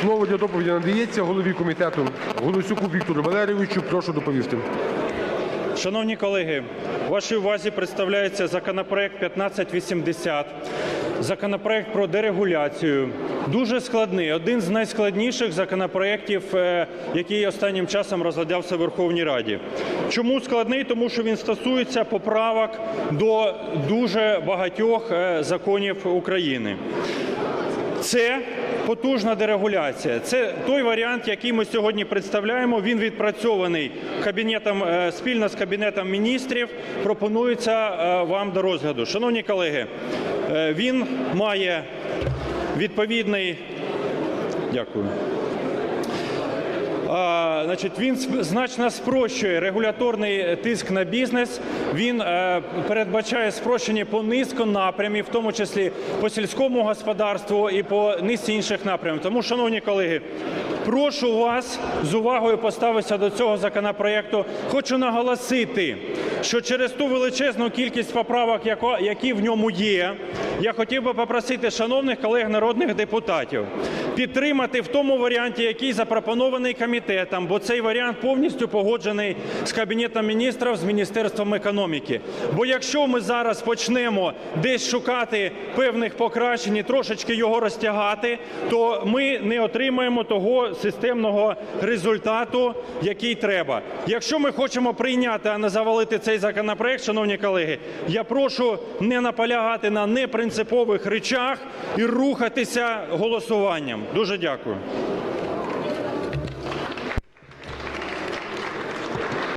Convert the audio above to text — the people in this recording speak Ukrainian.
Слово для доповіді надається голові комітету Голосюку Віктору Валерійовичу. Прошу доповісти. Шановні колеги, вашій увазі представляється законопроект 1580, законопроект про дерегуляцію. Дуже складний, один з найскладніших законопроєктів, е, який останнім часом розглядався в Верховній Раді. Чому складний? Тому що він стосується поправок до дуже багатьох е, законів України. Це потужна дерегуляція. Це той варіант, який ми сьогодні представляємо. Він відпрацьований кабінетом е, спільно з кабінетом міністрів. Пропонується е, вам до розгляду. Шановні колеги, е, він має відповідний. Дякую. Значить, він значно спрощує регуляторний тиск на бізнес. Він е, передбачає спрощення по низку напрямів, в тому числі по сільському господарству і по низці інших напрямів. Тому, шановні колеги, прошу вас з увагою поставитися до цього законопроекту. Хочу наголосити, що через ту величезну кількість поправок, які в ньому є, я хотів би попросити шановних колег народних депутатів підтримати в тому варіанті, який запропонований комітетом, бо цей варіант повністю погоджений з Кабінетом міністрів, з Міністерством економіки. Бо якщо ми зараз почнемо десь шукати певних покращень і трошечки його розтягати, то ми не отримаємо того системного результату, який треба. Якщо ми хочемо прийняти, а не завалити цей законопроект, шановні колеги, я прошу не наполягати на непринципових речах і рухатися голосуванням. Дуже дякую.